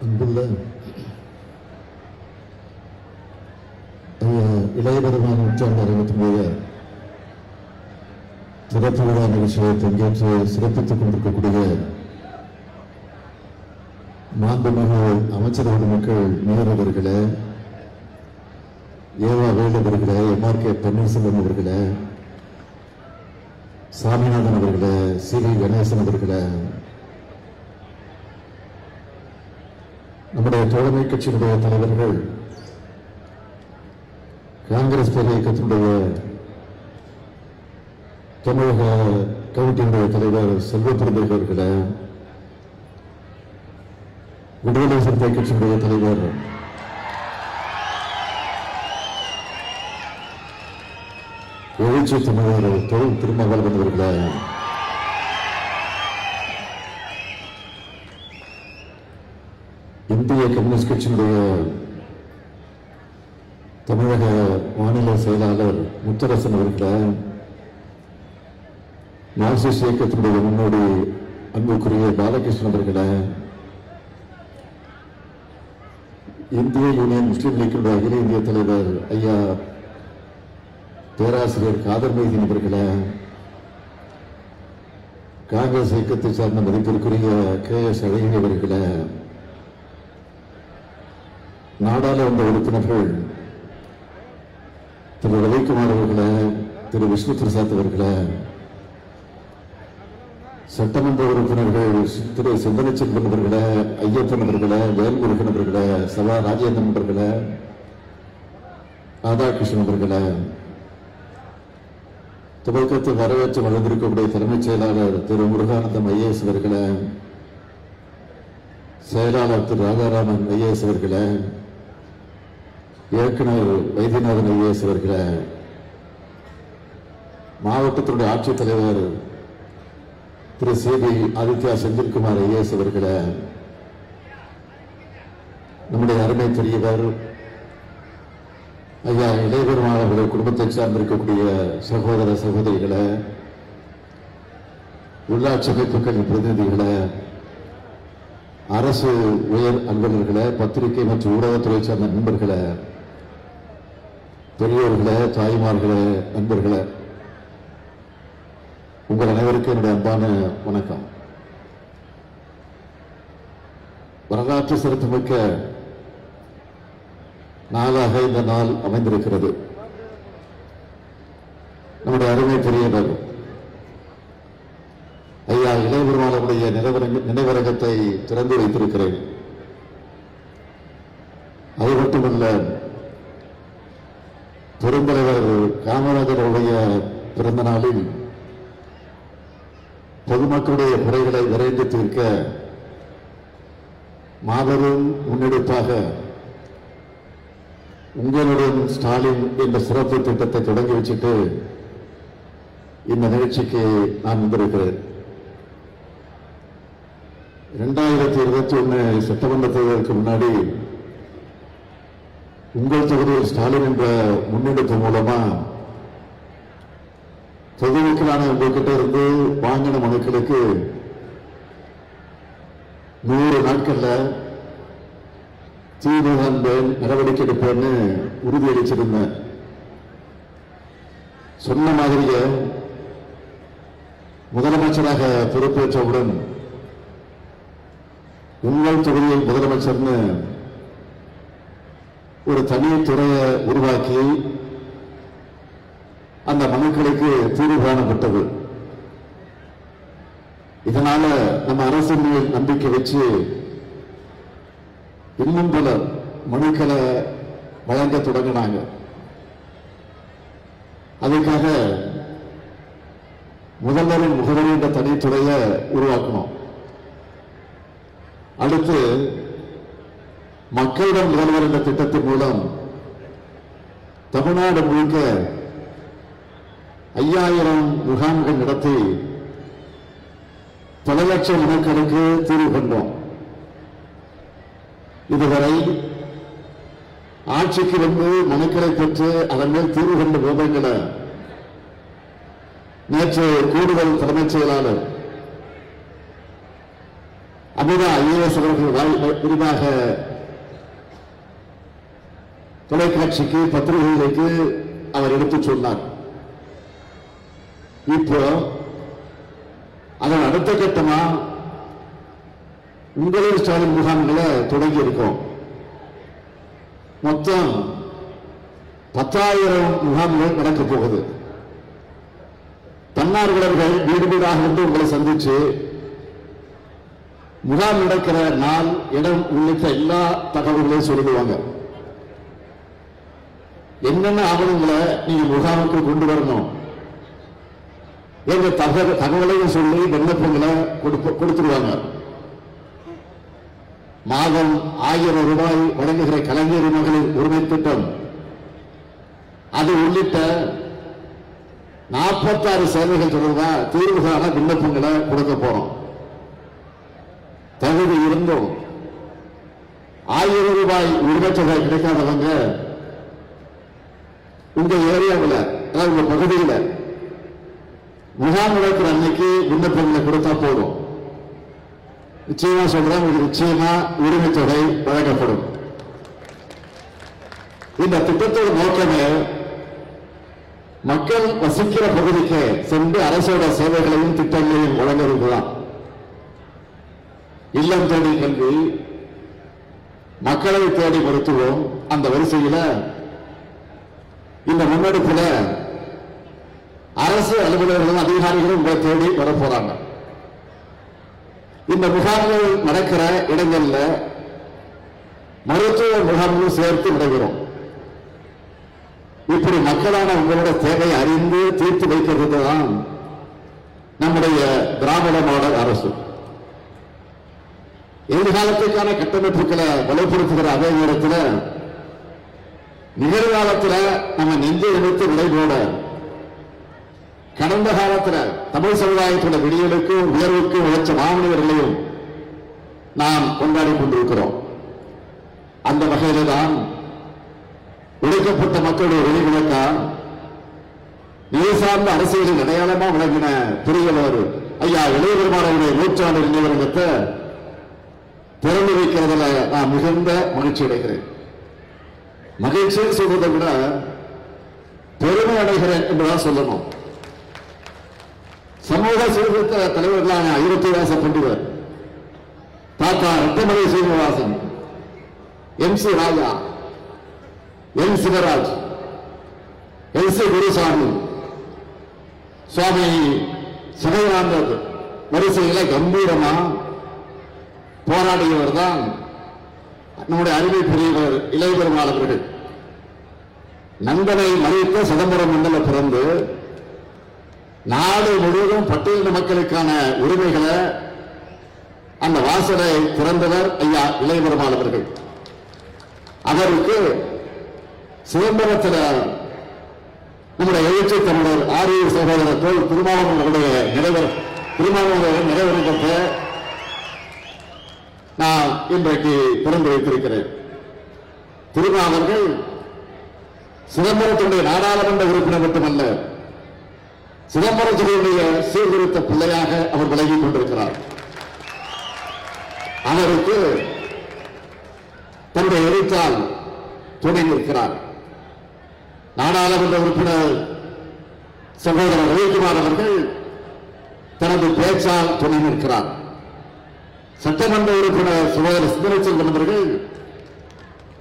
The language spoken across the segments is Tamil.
அன்புள்ள இளையபெருமான இளைய பெருமான நூற்றாண்டு அறுபத்தி சிறப்பு விழா நிகழ்ச்சியை பங்கேற்று சிறப்பித்துக் கொண்டிருக்கக்கூடிய மாண்புமிகு அமைச்சர் மக்கள் மேயர் அவர்களே ஏவா வேல் அவர்களே எம்ஆர் கே பன்னீர்செல்வம் அவர்களே சாமிநாதன் அவர்களே சி கணேசன் அவர்களே நம்முடைய தோழமை கட்சியினுடைய தலைவர்கள் காங்கிரஸ் பேர் இயக்கத்தினுடைய தமிழக கமிட்டியினுடைய தலைவர் செல்வப்பிரதை அவர்களே விடுதலை சிறுத்தை கட்சியினுடைய தலைவர் எழுச்சி தமிழர் தொழில் திருமகள் அவர்களே இந்திய கம்யூனிஸ்ட் கட்சியினுடைய தமிழக மாநில செயலாளர் முத்தரசன் அவர்களை மார்க்சிஸ்ட் இயக்கத்தினுடைய முன்னோடி அன்புக்குரிய பாலகிருஷ்ணன் அவர்களை இந்திய யூனியன் முஸ்லீம் லீக்கினுடைய அகில இந்திய தலைவர் ஐயா பேராசிரியர் காதர் மைதீன் அவர்களை காங்கிரஸ் இயக்கத்தை சார்ந்த மதிப்பிற்குரிய கே எஸ் அழகிரி அவர்களை நாடாளுமன்ற உறுப்பினர்கள் திரு ரவிக்குமார் அவர்களை திரு விஷ்ணு பிரசாத் அவர்களை சட்டமன்ற உறுப்பினர்கள் திரு சிந்தனச்செல்வன் அவர்களை ஐயப்பன் அவர்களை வேல்முருகன் அவர்களை சபா ராஜேந்திரன் அவர்களை ராதாகிருஷ்ணன் அவர்களை துவக்கத்தில் வரவேற்று வளர்ந்திருக்கக்கூடிய தலைமைச் செயலாளர் திரு முருகானந்தம் ஐஏஎஸ் அவர்களை செயலாளர் திரு ராதாராமன் ஐஏஎஸ் அவர்களை இயக்குனர் வைத்தியநாதன் ஐஏஎஸ் அவர்களை மாவட்டத்தினுடைய ஆட்சித்தலைவர் திரு சேவை ஆதித்யா செந்தில்குமார் ஐஏஎஸ் அவர்களை நம்முடைய அருமை பெரியவர் ஐயா இளையபெருமாள் அவர்கள் குடும்பத்தை சார்ந்திருக்கக்கூடிய சகோதர சகோதரிகளை உள்ளாட்சி அமைப்புகளின் பிரதிநிதிகளை அரசு உயர் அலுவலர்களை பத்திரிகை மற்றும் ஊடகத்துறை சார்ந்த நண்பர்களை பெரியோர்களே தாய்மார்களே நண்பர்களே உங்கள் அனைவருக்கும் என்னுடைய அன்பான வணக்கம். வரலாற்று சிறப்புமிக்க நாளாக இந்த நாள் அமைந்திருக்கிறது. நம்முடைய அருமை பெரியவர் ஐயா இளையபெருமானுடைய நினைவரங்க நினைவரங்கத்தை திறந்து வைத்திருக்கிறேன். அது மட்டுமல்ல பெருந்தலைவர் காமராஜருடைய பிறந்த நாளில் பொதுமக்களுடைய குறைகளை விரைந்து தீர்க்க மாபெரும் முன்னெடுப்பாக உங்களுடன் ஸ்டாலின் என்ற சிறப்பு திட்டத்தை தொடங்கி வச்சுட்டு இந்த நிகழ்ச்சிக்கு நான் வந்திருக்கிறேன். இரண்டாயிரத்தி இருபத்தி ஒன்று சட்டமன்ற தேர்தலுக்கு முன்னாடி உங்கள் தொகுதியில் ஸ்டாலின் என்ற முன்னெடுப்பு மூலமா பொதுமக்களான உங்ககிட்ட இருந்து வாங்கின மனுக்களுக்கு நூறு நாட்கள்ல தீர்வு நடவடிக்கை எடுப்பேன்னு உறுதியளிச்சிருந்தேன். சொன்ன மாதிரியே முதலமைச்சராக பொறுப்பேற்றவுடன் உங்கள் தொகுதியில் முதலமைச்சர்னு ஒரு தனி துறையை உருவாக்கி அந்த மனுக்களுக்கு தீர்வு காணப்பட்டது. இதனால நம்ம அரசு மேல் நம்பிக்கை வச்சு இன்னும் பல மனுக்களை வழங்க தொடங்கினாங்க. அதுக்காக முதல்வரின் முகவரி என்ற தனித்துறையை உருவாக்கணும். அடுத்து மக்களிடம் முதல்வர் என்ற திட்டத்தின் மூலம் தமிழ்நாடு முழுக்க ஐயாயிரம் முகாம்கள் நடத்தி பல லட்சம் மனுக்களுக்கு தீர்வு கண்டோம். இதுவரை ஆட்சிக்கு வந்து மனுக்களை பெற்று அதன் மேல் தீர்வு கண்ட விவரங்களை நேற்று கூடுதல் தலைமைச் செயலாளர் அமுதா ஐஏஎஸ் அவர்கள் விரிவாக தொலைக்காட்சிக்கு பத்திரிகைகளுக்கு அவர் எடுத்துச் சொன்னார். இப்போ அதன் அடுத்த கட்டமா உங்களின் ஸ்டாலின் முகாம்களை தொடங்கி இருக்கோம். மொத்தம் பத்தாயிரம் முகாம்கள் நடக்க போகுது. தன்னார்வலர்கள் வீடு வீடாக வந்து உங்களை சந்திச்சு முகாம் நடக்கிற நாள் இடம் உள்ளிட்ட எல்லா தகவல்களையும் சொல்லிடுவாங்க. என்னென்ன ஆவணங்களை நீங்க முகாமுக்கு கொண்டு வரணும்? எங்க தகவல் தகவலையும் சொல்லி விண்ணப்பங்களை கொடுத்துருவாங்க. மாதம் ஆயிரம் ரூபாய் வழங்குகிற கலைஞர் மகளிர் உரிமை திட்டம். அது உள்ளிட்ட நாற்பத்தாறு சேவைகள் தொடர்பாக தீர்வுகான விண்ணப்பங்களை கொடுக்க போறோம். தகுதி இருந்தும் ஆயிரம் ரூபாய் உரிமை தொகை கிடைக்காதவங்க உங்க ஏரியாவில் அதாவது உங்க பகுதியில் முகாம் நடக்கிற அன்னைக்கு விண்ணப்பங்களை கொடுத்தா போதும். நிச்சயமா சொல்றேன் உங்களுக்கு நிச்சயமா உரிமை தொகை வழங்கப்படும். இந்த திட்டத்தோட நோக்கமே மக்கள் வசிக்கிற பகுதிக்கு சென்று அரசோட சேவைகளையும் திட்டங்களையும் வழங்குறதுதான் இல்லம் தேடி கல்வி மக்களை தேடி மருத்துவம் அந்த வரிசையில இந்த முன்னெடுப்புல அரசு அலுவலர்களும் அதிகாரிகளும் உங்களை தேடி வரப்போறாங்க. இந்த முகாம்கள் நடக்கிற இடங்கள்ல மருத்துவ முகாம்களும் சேர்த்து நடைபெறும் இப்படி மக்களான உங்களோட தேவையை அறிந்து தீர்த்து வைக்கிறது தான் நம்முடைய திராவிட மாடல் அரசு. எதிர்காலத்துக்கான கட்டமைப்புகளை வலுப்படுத்துகிற அதே நேரத்தில் நிகழ்காலத்துல நம்ம நெஞ்சை எடுத்து விளைவோட கடந்த காலத்துல தமிழ் சமுதாயத்தோட விடியலுக்கும் உயர்வுக்கும் உழைச்ச மாணவர்களையும் நாம் கொண்டாடி கொண்டிருக்கிறோம். அந்த வகையில தான் ஒடுக்கப்பட்ட மக்களுடைய வெளிவிளக்கா நிலை சார்ந்த அரசியலின் அடையாளமா விளங்கின பெரியவர் ஐயா இளையபெருமானவருடைய நூற்றாண்டு நினைவரங்கத்தை திறந்து வைக்கிறதுல நான் மிகுந்த மகிழ்ச்சி அடைகிறேன் மகிழ்ச்சின்னு சொல்றதை விட பெருமை அடைகிறேன் என்றுதான் சொல்லணும். சமூக சீர்திருத்த தலைவர்களான ஐரத்திவாச பண்டிதர் தாத்தா Rettamalai Srinivasan M C Raja M Sivaraj L C Gurusamy Swami சிவகானந்தர் வரிசையில கம்பீரமா போராடியவர் தான் நம்முடைய அறிவை பெரியவர் இளையபெருமாள் அவர்கள். நண்பனை மறைத்த சிதம்பரம் மண்டல பிறந்து நாடு முழுவதும் பட்டியலின மக்களுக்கான உரிமைகளை அந்த வாசலை திறந்தவர் ஐயா இளையபெருமாள் அவர்கள். அவருக்கு சிதம்பரத்தில் நம்முடைய எழுச்சி தமிழர் ஆரியர் சகோதரர் தோல் திருமாவளவனுடைய நினைவர் திருமாவளவன் நினைவரங்கத்தை நான் இன்றைக்கு திறந்து வைத்திருக்கிறேன். திருமாவர்கள் சிதம்பரத்துடைய நாடாளுமன்ற உறுப்பினர் மட்டுமல்ல சிதம்பரத்தினுடைய சீர்திருத்த பிள்ளையாக அவர் விலகிக் கொண்டிருக்கிறார். அவருக்கு தன்னுடைய எழுத்தால் துணை நிற்கிறார். நாடாளுமன்ற உறுப்பினர் சகோதரர் ரவிக்குமார் அவர்கள் தனது பேச்சால் துணை நிற்கிறார். சட்டமன்ற உறுப்பினர் சகோதரர் சுந்தரச்சந்திரன் அவர்கள்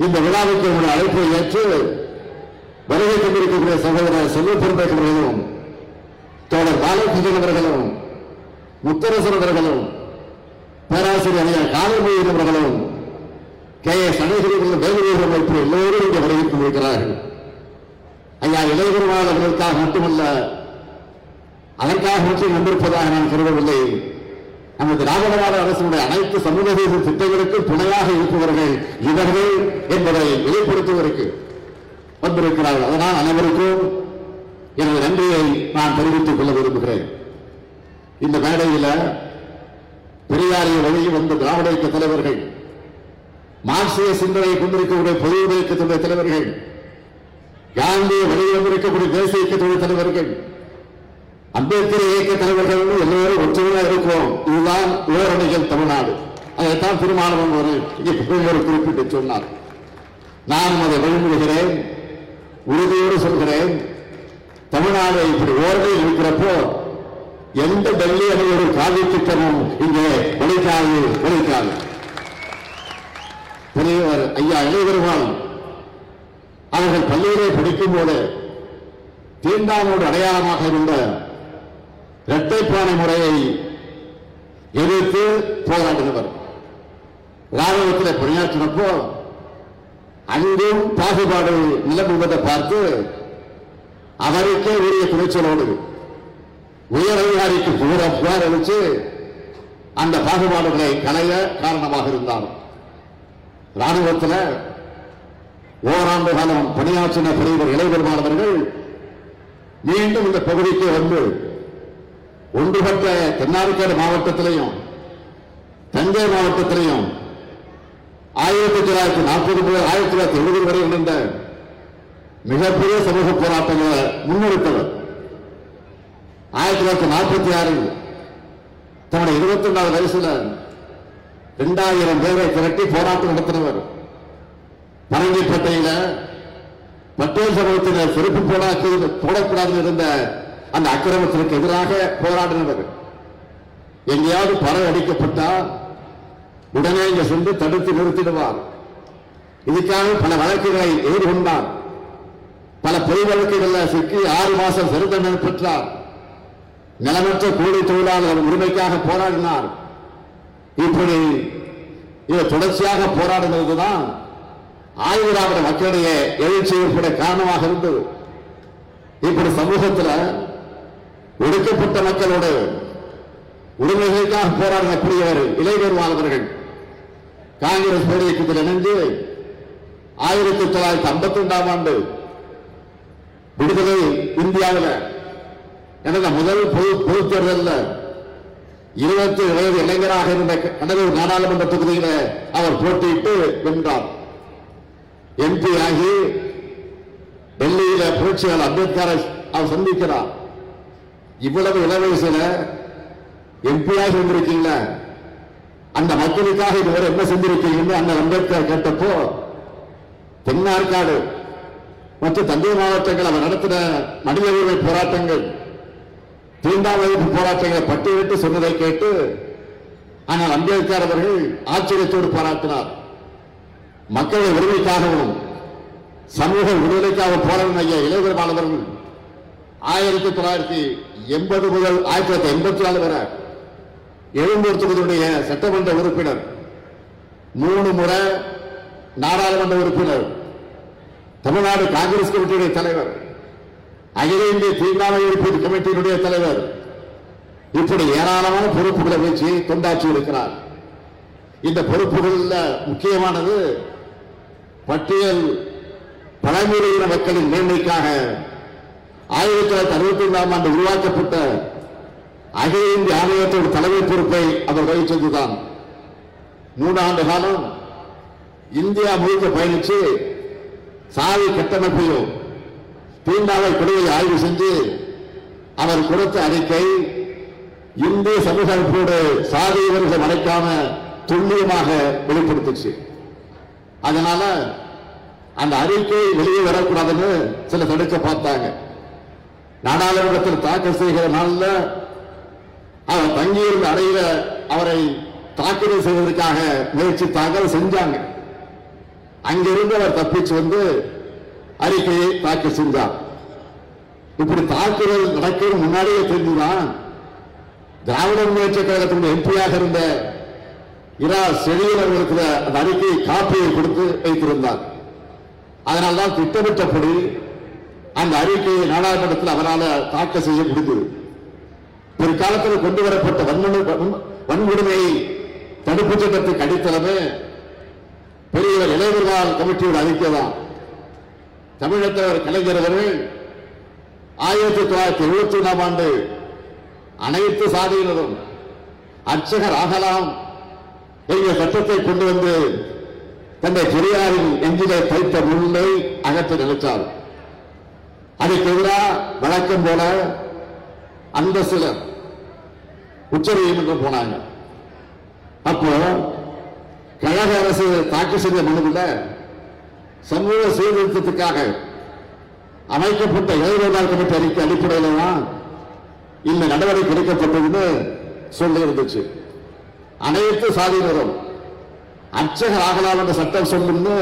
இந்த விழாவுக்கு உங்களுடைய அழைப்பை ஏற்று வருகை கொண்டிருக்கக்கூடிய சகோதரர் செல்வ பெருமைகள் அவர்களும் தோழர் பாலகிருஷ்ணன் அவர்களும் முத்தரசன் அவர்களும் பேராசிரியர் ஐயா காலமொழி அவர்களும் கே. எஸ் அழகிரிகளும் வேலுவீரம் அமைப்பு எல்லோரும் இங்கே வருகை கொண்டிருக்கிறார்கள் ஐயா இளையபெருமாள் மட்டுமல்ல அதற்காக மட்டும் வந்திருப்பதாக நான் கருதவில்லை. அந்த திராவிடவாத அரசினுடைய அனைத்து சமூக திட்டங்களுக்கு துணையாக இருப்பவர்கள் இவர்கள் என்பதை வெளிப்படுத்துவதற்கு வந்திருக்கிறார்கள். அதனால் அனைவருக்கும் எனது நன்றியை நான் தெரிவித்துக் கொள்ள விரும்புகிறேன். இந்த மேடையில் பெரியாரிய வழியில் வந்த திராவிட இயக்க தலைவர்கள் மார்க்சிய சிந்தனை கொண்டிருக்கக்கூடிய பொது இயக்கத்துடைய தலைவர்கள் காந்திய வழியில் வந்திருக்கக்கூடிய தேசிய இயக்கத்துடைய தலைவர்கள் அம்பேத்கர் இயக்க தலைவர்கள் எல்லோரும் ஒற்றுமையா இருக்கும். இதுதான் ஓரணிகள் தமிழ்நாடு. அதைத்தான் திருமாவளவன் ஒரு இங்கே குறிப்பிட்டு சொன்னார். நான் அதை வழிமொழிகிறேன் உறுதியோடு சொல்கிறேன். தமிழ்நாடு இப்படி ஓரத்தில் இருக்கிறப்போ எந்த டெல்லி அணி ஒரு காவி திட்டமும் இங்கே ஒழிக்காது ஒழிக்காது பெரியவர் ஐயா இளையவர்கள் அவர்கள் பள்ளியிலே படிக்கும் போது தீண்டாமோடு அடையாளமாக இருந்த இரட்டைப்பானை முறையை எதிர்த்து போராடினவர் ராணுவத்தில் பணியாற்றினப்போ அங்கும் பாகுபாடு நிலவுவதை பார்த்து அவருக்கே உரிய துணிச்சலோடு உயர் அதிகாரிக்கு புகழ புகார் அளித்து அந்த பாகுபாடுகளை களைய காரணமாக இருந்தார். ராணுவத்தில் ஓராண்டு காலம் பணியாற்றின பெரியவர் இளைவர் மாணவர்கள் மீண்டும் இந்த பகுதிக்கு வந்து ஒன்றுபட்ட தென்னார்காடு மாவட்டத்திலையும் தஞ்சை மாவட்டத்திலையும் ஆயிரத்தி தொள்ளாயிரத்தி நாற்பது முதல் ஆயிரத்தி தொள்ளாயிரத்தி எழுபது வரை நடந்த மிகப்பெரிய சமூக போராட்டங்களை முன்னெடுத்தவர். ஆயிரத்தி தொள்ளாயிரத்தி நாற்பத்தி ஆறில் தன்னுடைய இருபத்தி ரெண்டாவது வயசுல இரண்டாயிரம் பேரை திரட்டி போராட்டம் நடத்தினவர். பரங்கிப்பட்டையில பட்டேல் சமூகத்தினர் செருப்பு போடாக்கு போடக்கூடாது இருந்த அந்த அக்கிரமத்திற்கு எதிராக போராடினவர் எங்கேயாவது பறவை அடிக்கப்பட்டால் உடனே இங்க சென்று தடுத்து நிறுத்திடுவார். இதுக்காக பல வழக்குகளை எதிர்கொண்டார். பல பொய் வழக்குகளில் சிக்கி ஆறு மாசம் சிறை தண்டனை பெற்றார். நிலமற்ற கூலி தொழிலாளர் உரிமைக்காக போராடினார். இப்படி இது தொடர்ச்சியாக போராடுவதுதான் ஆயுதராவிட மக்களிடையே எழுச்சி ஏற்பட காரணமாக இருந்தது. இப்படி சமூகத்தில் ஒடுக்கப்பட்ட மக்களோடு உரிமைகளுக்காக போராடின கூடியவர் இளைஞர் மாணவர்கள் காங்கிரஸ் பேர் இயக்கத்தில் இணைந்து ஆயிரத்தி தொள்ளாயிரத்தி ஐம்பத்தி ரெண்டாம் ஆண்டு விடுதலை இந்தியாவில் எனது முதல் பொது பொது தேர்தலில் இருபத்தி வயது இளைஞராக இருந்த கடலூர் நாடாளுமன்ற தொகுதியில அவர் போட்டியிட்டு வென்றார். எம்பி ஆகி டெல்லியில புரட்சியாளர் அம்பேத்கரை அவர் சந்திக்கிறார். இவ்வளவு இளவயசுல எம்பியாக இருந்திருக்கீங்கள? அந்த மக்களுக்காக இதுவரை என்ன செஞ்சிருக்கீங்கன்னு அந்த அம்பேத்கர் கேட்டப்போ தென்னார்காடு மற்றும் தஞ்சை மாவட்டங்கள் அவர் நடத்தின மனித உரிமை போராட்டங்கள் தீண்டாம் வகுப்பு போராட்டங்களை பட்டியலிட்டு சொன்னதை கேட்டு ஆனால் அம்பேத்கர் அவர்கள் ஆச்சரியத்தோடு பாராட்டினார். மக்களை உரிமைக்காகவும் சமூக விடுதலைக்காக போராடின ஐயா இளைஞர் மாணவர்கள் ஆயிரத்தி தொள்ளாயிரத்தி எண்பது முதல் ஆயிரத்தி தொள்ளாயிரத்தி எண்பத்தி நாலு வரை எழும்பூர் தொகுதியுடைய சட்டமன்ற உறுப்பினர் மூணு முறை நாடாளுமன்ற உறுப்பினர் தமிழ்நாடு காங்கிரஸ் கமிட்டியுடைய தலைவர் அகில இந்திய தீண்டாமை ஒழிப்பு கமிட்டியினுடைய தலைவர் இப்படி ஏராளமான பொறுப்புகளை வச்சு தொண்டாற்றி இருக்கிறார். இந்த பொறுப்புகளில் முக்கியமானது பட்டியல் பழங்குடியின மக்களின் மேன்மைக்காக ஆயிரத்தி தொள்ளாயிரத்தி அறுபத்தி ஐந்தாம் ஆண்டு உருவாக்கப்பட்ட அகில இந்திய ஆணையத்தோட தலைமை பொறுப்பை அவர் வகித்ததுதான் ஆண்டு காலம் இந்தியா முழுக்க பயணிச்சு சாதி கட்டமைப்பையும் தீண்டாவை கொலையை ஆய்வு செஞ்சு அவர் கொடுத்த அறிக்கை இந்திய சமூக அமைப்போடு சாதி வரிசை மறைக்காம துல்லியமாக வெளிப்படுத்துச்சு. அதனால அந்த அறிக்கை வெளியே வரக்கூடாதுன்னு சில தடுக்க பார்த்தாங்க. நாடாளுமன்றத்தில் தாக்கல் செய்கிற நாளில் அவர் தங்கியிருந்த அறையில அவரை தாக்குதல் செய்வதற்காக முயற்சி தாக்கல் செஞ்சாங்க. அங்கிருந்து அவர் தப்பிச்சு வந்து அறிக்கையை தாக்கல் செஞ்சார். இப்படி தாக்குதல் நடக்கிற முன்னாடியே தெரிஞ்சுதான் திராவிட முன்னேற்ற கழகத்தினுடைய எம்பியாக இருந்த இரா செழியன் அவர்களுக்கு அந்த அறிக்கையை காப்பியை கொடுத்து வைத்திருந்தார். அதனால்தான் திட்டமிட்டபடி அந்த அறிக்கையை நாடாளுமன்றத்தில் அவரால் தாக்கல் செய்ய முடிந்தது. பிற்காலத்தில் கொண்டு வரப்பட்ட வன்முறை வன்கொடுமையை தடுப்பு சட்டத்துக்கு அடித்தளமே பெரியவர் இளைஞர்கள் கமிட்டியோட அறிக்கை தான் தமிழகத்தில் கலைஞர் அவர்கள். ஆயிரத்தி தொள்ளாயிரத்தி எழுபத்தி ஒன்றாம் ஆண்டு அனைத்து சாதியினரும் அர்ச்சகர் ஆகலாம் என்ற சட்டத்தை கொண்டு வந்து தந்தை பெரியாரின் எஞ்சிலே தைத்த முன்னை அகற்ற நினைத்தார். அதுக்கு எதிராக வழக்கம் போல அந்த சிலர் உச்ச நீதிமன்றம் போனாங்க. அப்போ கழக அரசு தாக்கல் செய்த மனுவில் சமூக சீர்திருத்தத்துக்காக அமைக்கப்பட்ட இளைஞர்கள் கமிட்டி அறிக்கை அடிப்படையில் தான் இந்த நடவடிக்கை எடுக்கப்பட்டதுன்னு சொல்லி இருந்துச்சு அனைத்து சாதியினரும் அர்ச்சகர் ஆகலாம் என்ற சட்டம் சொல்லும்னு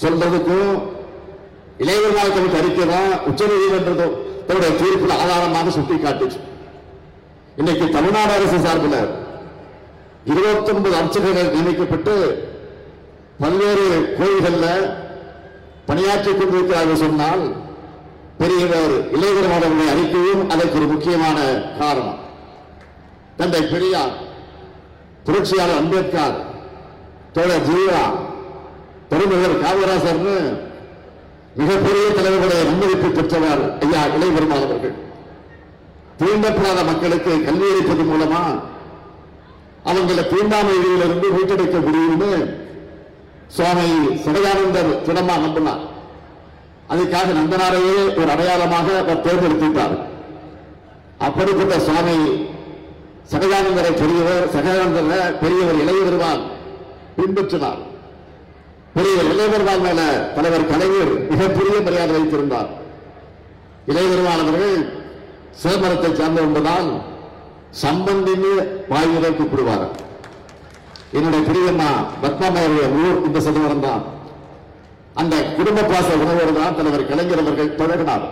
சொல்றதுக்கும் இளைஞர்கள் கமிட்டி அறிக்கை தான் உச்ச நீதிமன்றத்தோட தன்னுடைய தீர்ப்பில் ஆதாரமாக சுட்டி காட்டுச்சு இன்னைக்கு தமிழ்நாடு அரசு சார்பில் இருபத்தி ஒன்பது அர்ச்சகர்கள் நியமிக்கப்பட்டு பல்வேறு கோயில்களில் பணியாற்றிக் கொண்டிருக்கிறார்கள் சொன்னால் பெரியவர் இளைஞர் மாதவனுடைய அறிக்கையும் அதற்கு ஒரு முக்கியமான காரணம். தந்தை பெரியார் புரட்சியாளர் அம்பேத்கர் தோழர் ஜீவா பெருமகர் காமராசர்னு மிகப்பெரிய தலைவர்களை நன்மதிப்பு பெற்றவர் ஐயா இளை அவர்கள். தீண்டப்படாத மக்களுக்கு கல்வி அளிப்பது மூலமா அவங்கள தீண்டாமையிலிருந்து மீட்டெடுக்க முடியும்னு சுவாமி சடகானந்தர் திடமா நம்பினார். அதுக்காக நந்தனாரையே ஒரு அடையாளமாக அவர் தேர்ந்தெடுத்திருந்தார் அப்படிப்பட்ட சுவாமி சகஜானந்தரை பெரியவர் சகஜானந்தரை பெரியவர் இளைய பெருமான் பின்பற்றினார். பெரியவர் இளையவர்தான் மேல தலைவர் கலைஞர் மிகப்பெரிய மரியாதை வைத்திருந்தார். இளையவர்மானவர்கள் சிதம்பரத்தை சார்ந்த ஒன்றுதான் சம்பந்தின்னு வாயுடன் கூப்பிடுவார். என்னுடைய பிரியம்மா பத்மாமையுடைய ஊர் இந்த சிதம்பரம் தான். அந்த குடும்ப பாச உணவோடு தான் தலைவர் கலைஞர் அவர்கள் பழகினார்.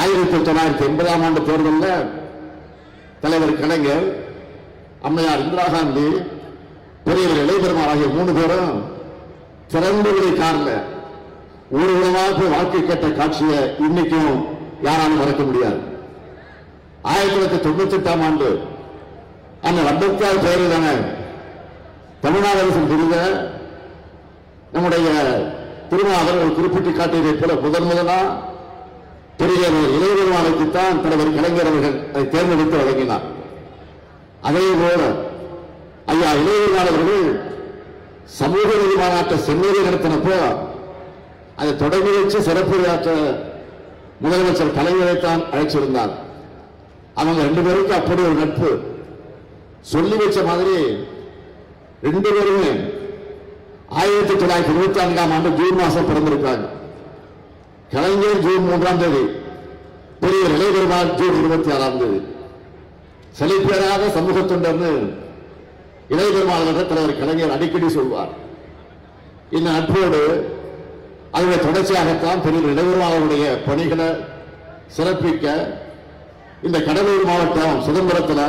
ஆயிரத்தி தொள்ளாயிரத்தி எண்பதாம் ஆண்டு தேர்தலில் தலைவர் கலைஞர் அம்மையார் இந்திரா காந்தி பெரியவர் இளைஞர்மார் ஆகிய மூணு பேரும் திறந்த வழி கார்ல ஊர்வலமாக வாழ்க்கை கேட்ட காட்சியை இன்னைக்கும் யாராலும் மறக்க முடியாது. ஆயிரத்தி தொள்ளாயிரத்தி தொண்ணூத்தி எட்டாம் ஆண்டு அந்த அம்பேத்கர் தானே தமிழ்நாடு அரசு தெரிந்த நம்முடைய திருமாவளர் ஒரு குறிப்பிட்டு காட்டியதை போல முதன் முதலா பெரிய ஒரு இளைஞர்மானுக்குத்தான் தலைவர் கலைஞர் அவர்கள் அதை தேர்ந்தெடுத்து வழங்கினார். அதே போல ஐயா இளைஞர்மான் சமூக நீதி மாநாட்டை சென்னையில் நடத்தினப்போ அதை தொடங்கி வச்சு சிறப்புரையாற்ற முதலமைச்சர் கலைஞரைத்தான் அழைச்சிருந்தார். அவங்க ரெண்டு பேருக்கு அப்படி ஒரு நட்பு. சொல்லி வச்ச மாதிரி ரெண்டு பேருமே ஆயிரத்தி தொள்ளாயிரத்தி இருபத்தி நான்காம் ஆண்டு ஜூன் மாசம் பிறந்திருக்காங்க. கலைஞர் ஜூன் மூன்றாம் தேதி பெரிய இளைஞர்மான் ஜூன் இருபத்தி ஆறாம் தேதி. செழிப்பேறாத சமூக தொண்டர்னு இளைஞர்மானவர் தலைவர் கலைஞர் அடிக்கடி சொல்வார். இந்த நட்போடு அதனுடைய தொடர்ச்சியாகத்தான் பெரிய இளைஞர்மானவருடைய பணிகளை சிறப்பிக்க இந்த கடலூர் மாவட்டம் சிதம்பரத்தில்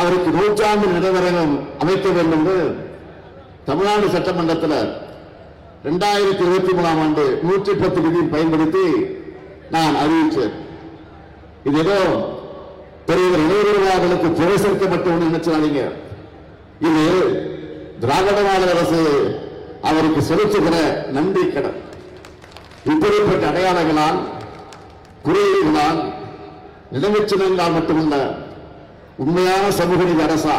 அவருக்கு நூற்றாண்டு நினைவரங்கம் அமைக்க வேண்டும் என்று தமிழ்நாடு சட்டமன்றத்தில் இரண்டாயிரத்தி இருபத்தி மூணாம் ஆண்டு நூற்றி பத்து விதியை பயன்படுத்தி நான் அறிவித்தேன். இது ஏதோ பெரியவர் இளைஞர்களுக்கு துறை சேர்க்கப்பட்ட நினைச்சாதீங்க இது திராவிட மாடல் அரசு அவருக்கு செலுத்துகிற நன்றி கடன். இப்படிப்பட்ட அடையாளங்களால் குறியீடுகளால் நிலைமைச்சினங்களால் மட்டுமல்ல உண்மையான சமூக நீதி அரசா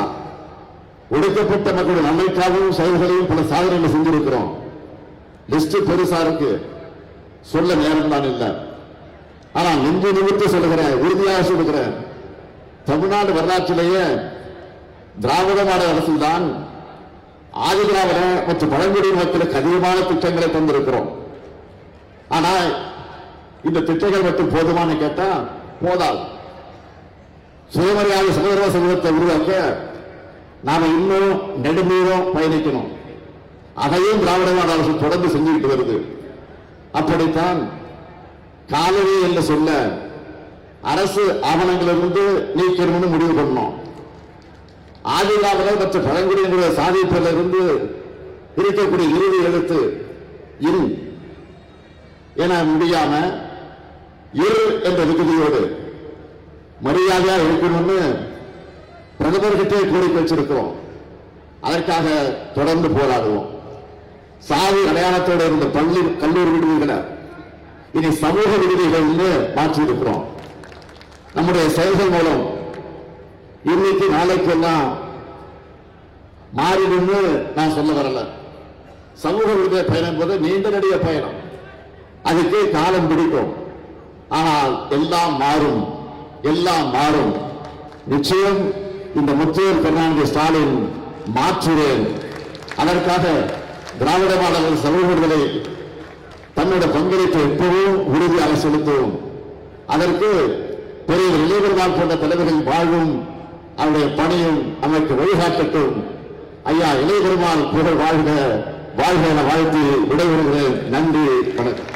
ஒடுக்கப்பட்ட மக்களுடைய நன்மைக்காகவும் செயல்களையும் பல சாதனைகளை செஞ்சிருக்கிறோம். லிஸ்ட் பெருசா இருக்கு சொல்ல நேரம் தான் இல்லை. ஆனால் நெஞ்சு நிமித்து சொல்லுகிறேன் உறுதியாக சொல்லுகிறேன் தமிழ்நாடு வரலாற்றிலேயே திராவிட மாடல் அரசில் தான் மற்றும் பழங்குடியின மக்களுக்கு அதிகமான திட்டங்களை தந்திருக்கிறோம். ஆனா இந்த திட்டங்கள் மட்டும் போதுமான கேட்டா போதாது. சுயமரியாதை சுதந்திர சமூகத்தை உருவாக்க நாம இன்னும் நெடுநீரம் பயணிக்கணும். அதையும் திராவிட மாடல் அரசு தொடர்ந்து செஞ்சுக்கிட்டு வருது. அப்படித்தான் காலனி என்று சொல்ல அரசு ஆவணங்களிலிருந்து நீக்கணும்னு முடிவு பண்ணோம். ஆதிதிராவிடர் மற்றும் பழங்குடியினுடைய சாதிப்பிலிருந்து இருக்கக்கூடிய இறுதி எழுத்து இரு என முடியாம இரு என்ற விகுதியோடு மரியாதையா இருக்கணும்னு பிரதமர்கிட்டே கோரிக்கை வச்சிருக்கிறோம் அதற்காக தொடர்ந்து போராடுவோம். சாதி அடையாளத்தோடு இருந்த பள்ளி கல்லூரி விடுதிகளை இனி சமூக விடுதிகள் மாற்றி இருக்கிறோம் நம்முடைய செயல்கள் மூலம் இன்னைக்கு நாளைக்கு எல்லாம் மாறிடும்னு நான் சொல்ல வரல. சமூக விடுதலை பயணம் என்பது நீண்ட நடிக பயணம். அதுக்கு காலம் பிடிக்கும். ஆனால் எல்லாம் மாறும். எல்லாம் மாறும். நிச்சயம் இந்த முத்தையர் கருணாநிதி ஸ்டாலின் மாற்றுவேன். அதற்காக திராவிட மாடல் சமூக விடுதலை தன்னோட பங்களிப்பை எப்பவும் உறுதியாக செலுத்தும் அதற்கு பெரிய இளைஞர்கள் போன்ற தலைவர்கள் வாழும் அவருடைய பணியும் அமைக்க வழிகாட்டட்டும். ஐயா இளைய பெருமாள் புகழ் வாழ்க. வாழ்க என வாழ்த்து விடைபெறுகிறேன். நன்றி வணக்கம்.